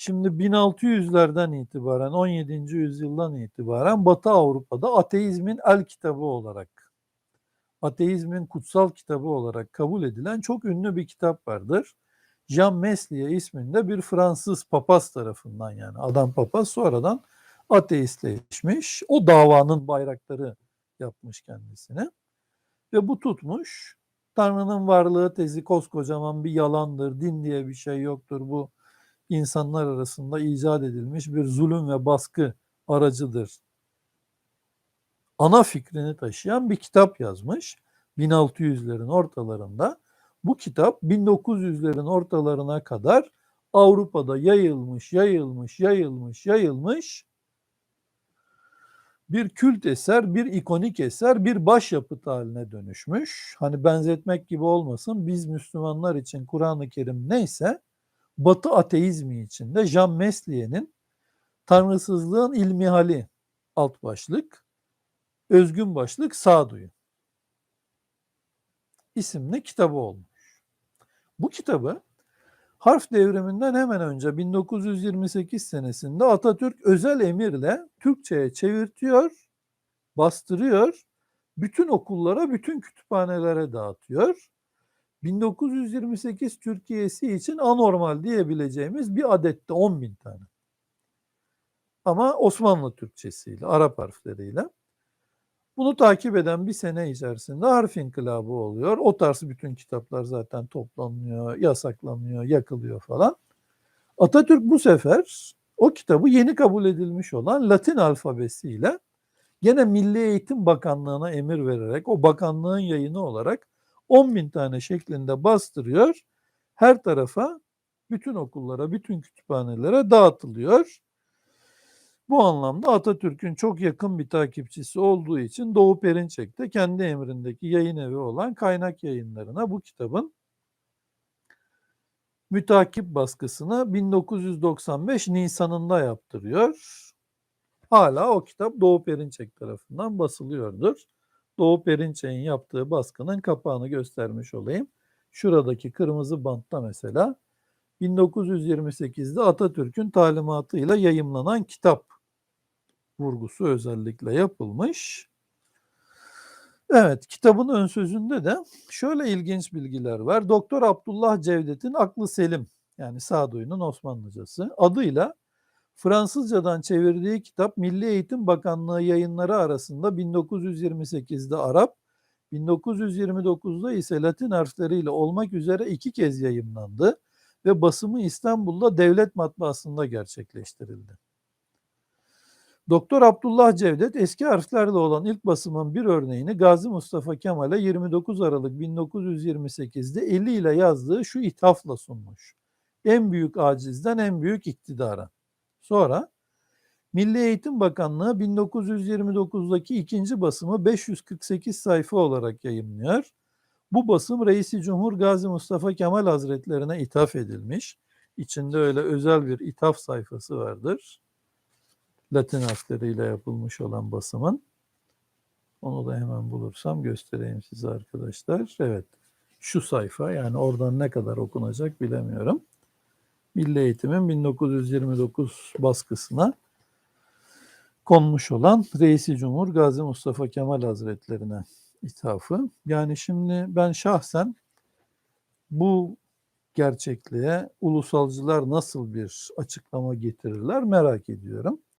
Şimdi 1600'lerden itibaren 17. yüzyıldan itibaren Batı Avrupa'da ateizmin el kitabı olarak ateizmin kutsal kitabı olarak kabul edilen çok ünlü bir kitap vardır. Jean Meslier isminde bir Fransız papaz tarafından yani adam papaz sonradan ateistleşmiş. O davanın bayrakları yapmış kendisine. Ve bu tutmuş. Tanrı'nın varlığı tezi koskocaman bir yalandır. Din diye bir şey yoktur. Bu insanlar arasında icat edilmiş bir zulüm ve baskı aracıdır. Ana fikrini taşıyan bir kitap yazmış 1600'lerin ortalarında. Bu kitap 1900'lerin ortalarına kadar Avrupa'da yayılmış, yayılmış, yayılmış, yayılmış bir kült eser, bir ikonik eser, bir başyapıt haline dönüşmüş. Hani benzetmek gibi olmasın, biz Müslümanlar için Kur'an-ı Kerim neyse, Batı ateizmi içinde Jean Meslier'in Tanrısızlığın İlmihali alt başlık, özgün başlık sağduyu isimli kitabı olmuş. Bu kitabı harf devriminden hemen önce 1928 senesinde Atatürk özel emirle Türkçe'ye çevirtiyor, bastırıyor, bütün okullara, bütün kütüphanelere dağıtıyor. 1928 Türkiye'si için anormal diyebileceğimiz bir adette 10 bin tane. Ama Osmanlı Türkçesiyle, Arap harfleriyle. Bunu takip eden bir sene içerisinde harf inkılabı oluyor. O tarz bütün kitaplar zaten toplanıyor, yasaklanıyor, yakılıyor falan. Atatürk bu sefer o kitabı yeni kabul edilmiş olan Latin alfabesiyle gene Milli Eğitim Bakanlığı'na emir vererek o bakanlığın yayını olarak 10 bin tane şeklinde bastırıyor. Her tarafa, bütün okullara, bütün kütüphanelere dağıtılıyor. Bu anlamda Atatürk'ün çok yakın bir takipçisi olduğu için Doğu Perinçek de kendi emrindeki yayın evi olan kaynak yayınlarına bu kitabın mütakip baskısını 1995 Nisan'ında yaptırıyor. Hala o kitap Doğu Perinçek tarafından basılıyordur. Doğu Perinçek'in yaptığı baskının kapağını göstermiş olayım. Şuradaki kırmızı bantta mesela 1928'de Atatürk'ün talimatıyla yayımlanan kitap vurgusu özellikle yapılmış. Evet, kitabın ön sözünde de şöyle ilginç bilgiler var. Doktor Abdullah Cevdet'in Aklı Selim yani Sağduyu'nun Osmanlıcası adıyla Fransızcadan çevirdiği kitap Milli Eğitim Bakanlığı yayınları arasında 1928'de Arap, 1929'da ise Latin harfleriyle olmak üzere iki kez yayımlandı ve basımı İstanbul'da devlet matbaasında gerçekleştirildi. Doktor Abdullah Cevdet eski harflerle olan ilk basımın bir örneğini Gazi Mustafa Kemal'e 29 Aralık 1928'de eliyle yazdığı şu ithafla sunmuş. En büyük acizden en büyük iktidara. Sonra Milli Eğitim Bakanlığı 1929'daki ikinci basımı 548 sayfa olarak yayımlıyor. Bu basım Reisi Cumhur Gazi Mustafa Kemal Hazretlerine ithaf edilmiş. İçinde öyle özel bir ithaf sayfası vardır. Latin harfleriyle yapılmış olan basımın. Onu da hemen bulursam göstereyim size arkadaşlar. Evet şu sayfa yani oradan ne kadar okunacak bilemiyorum. Milli Eğitim'in 1929 baskısına konmuş olan Reisi Cumhur Gazi Mustafa Kemal Hazretlerine ithafı. Yani şimdi ben şahsen bu gerçekliğe ulusalcılar nasıl bir açıklama getirirler merak ediyorum.